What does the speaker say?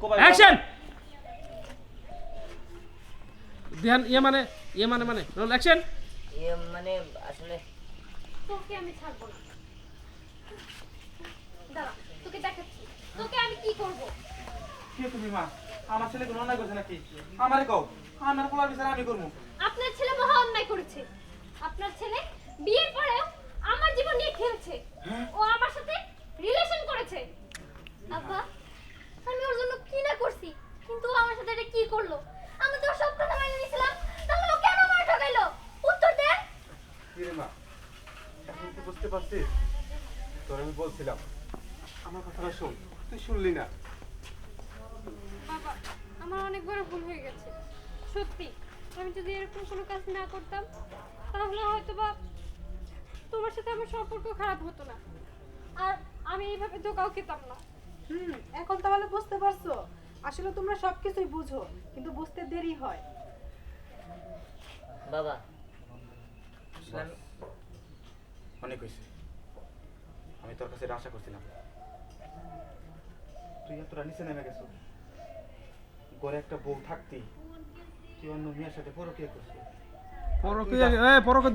Action ধ্যান ইয়ে মানে ইয়ে মানে মানে রোল অ্যাকশন ইয়ে মানে আসলে তোকে আমি ছাড়বো না। দাঁড়া তোকে দেখাচ্ছি। তোকে আমি কি করব? কে তুমি মা? আমার ছেলে কোনো অন্যায় করছে নাকি? আমারে কও। আমার পোলার বিচার আমি করব। আপনার ছেলে মহা অন্যায় করেছে আপনার ছেলে বিয়ের পরেও আমার জীবন নিয়ে খেলছে ও আমার সাথে রিলেশন করেছে আব্বা আমি ওর জন্য কি না করছি কিন্তু ও আমার সাথে এটা কি করল? আমি তো সব কথা মেনে নিয়েছিলাম। তাহলে ও কেন আমার ঠকাইলো? উত্তর দেন কিরে মা এখন কি বুঝতে পারছিস? তোর আমি বলছিলাম। আমার কথাটা শোন তুই শুনলি না। বাবা আমার অনেক বড় ভুল হয়ে গেছে। সত্যি আমি যদি এরকম কোনো কাজ না করতাম তাহলে হয়তো বা তোমার সাথে আমার সম্পর্ক খারাপ হতো না। আর আমি এইভাবে ধোকাও খেতাম না। হুম। এখন তাহলে বুঝতে পারছ? আসলে তোমরা সবকিছুই বুঝো কিন্তু বুঝতে দেরি হয়। বাবা। অনেক হয়েছে। আমি তোর কাছে আশা করছিলাম। তুই এতটা নিচে নেমে গেছো। ঘরে একটা বউ থাকতি তুই অন্য মেয়ের সাথে পরকিয়া করছিস। পরকে এ পরকে